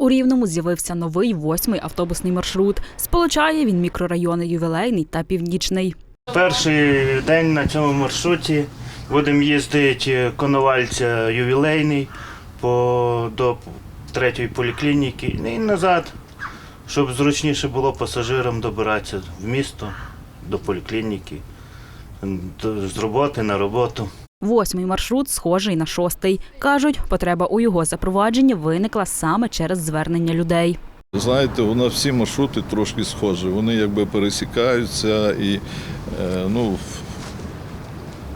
У Рівному з'явився новий восьмий автобусний маршрут. Сполучає він мікрорайони Ювілейний та Північний. Перший день на цьому маршруті будемо їздити Коновальця ювілейний по, до третьої поліклініки і назад, щоб зручніше було пасажирам добиратися в місто до поліклініки, з роботи на роботу. Восьмий маршрут схожий на шостий. Кажуть, потреба у його запровадженні виникла саме через звернення людей. Знаєте, у нас всі маршрути трошки схожі. Вони якби пересікаються і, е, ну,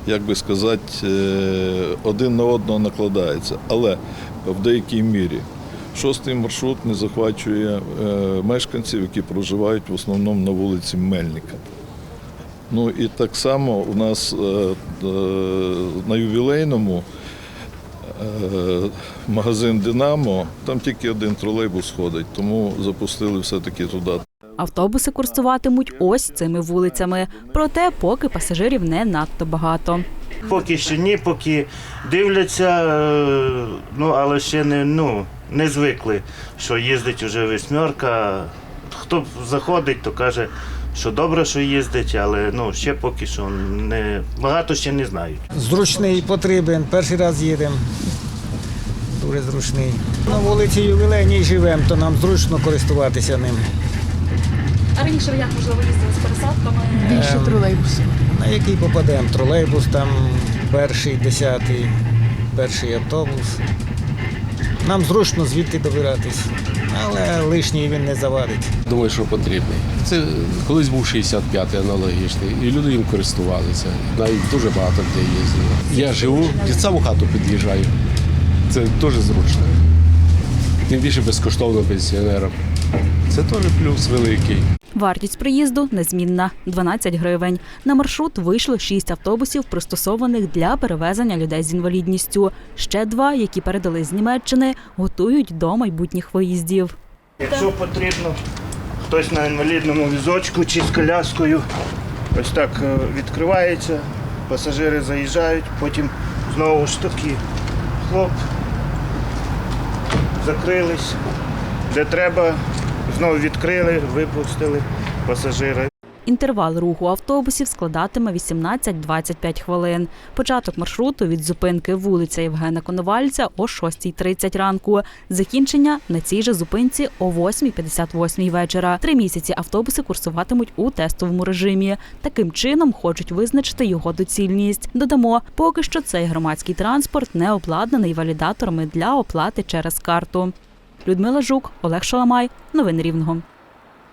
як би сказати, е, один на одного накладаються. Але в деякій мірі шостий маршрут не захвачує е, мешканців, які проживають в основному на вулиці Мельника. Ну і так само у нас е, е, на ювілейному е, магазин Динамо, там тільки один тролейбус ходить, тому запустили все-таки туди. Автобуси курсуватимуть ось цими вулицями. Проте, поки пасажирів не надто багато. Поки що ні, поки дивляться, ну але ще не, ну, не звикли, що їздить уже восьмерка. Хто заходить, то каже, що добре, що їздить, але ну, ще поки що не, багато ще не знають. Зручний потрібен. Перший раз їдемо. Дуже зручний. На вулиці Ювілейній живемо, то нам зручно користуватися ним. А раніше як можливо їздили з пересадками? Більше тролейбусів. На який попадемо? Тролейбус, там перший, десятий, перший автобус. Нам зручно звідти добиратись, але лишній він не завадить. Думаю, що потрібний. Це колись був 65-й аналогічний, і люди їм користувалися. Навіть дуже багато людей їздило. Я живу, під саму хату під'їжджаю. Це дуже зручно. Тим більше безкоштовно пенсіонерам. Це теж плюс великий. Вартість приїзду незмінна 12 гривень. На маршрут вийшло 6 автобусів, пристосованих для перевезення людей з інвалідністю. Ще два, які передали з Німеччини, готують до майбутніх виїздів. Якщо потрібно, хтось на інвалідному візочку чи з коляскою, ось так е, відкривається, пасажири заїжджають, потім знову ж таки хлоп, закрились, де треба, знову відкрили, випустили пасажира. Інтервал руху автобусів складатиме 18-25 хвилин. Початок маршруту від зупинки вулиця Євгена Коновальця о 6.30 ранку. Закінчення на цій же зупинці о 8.58 вечора. Три місяці автобуси курсуватимуть у тестовому режимі. Таким чином хочуть визначити його доцільність. Додамо, поки що цей громадський транспорт не обладнаний валідаторами для оплати через карту. Людмила Жук, Олег Шаламай. Новини Рівного.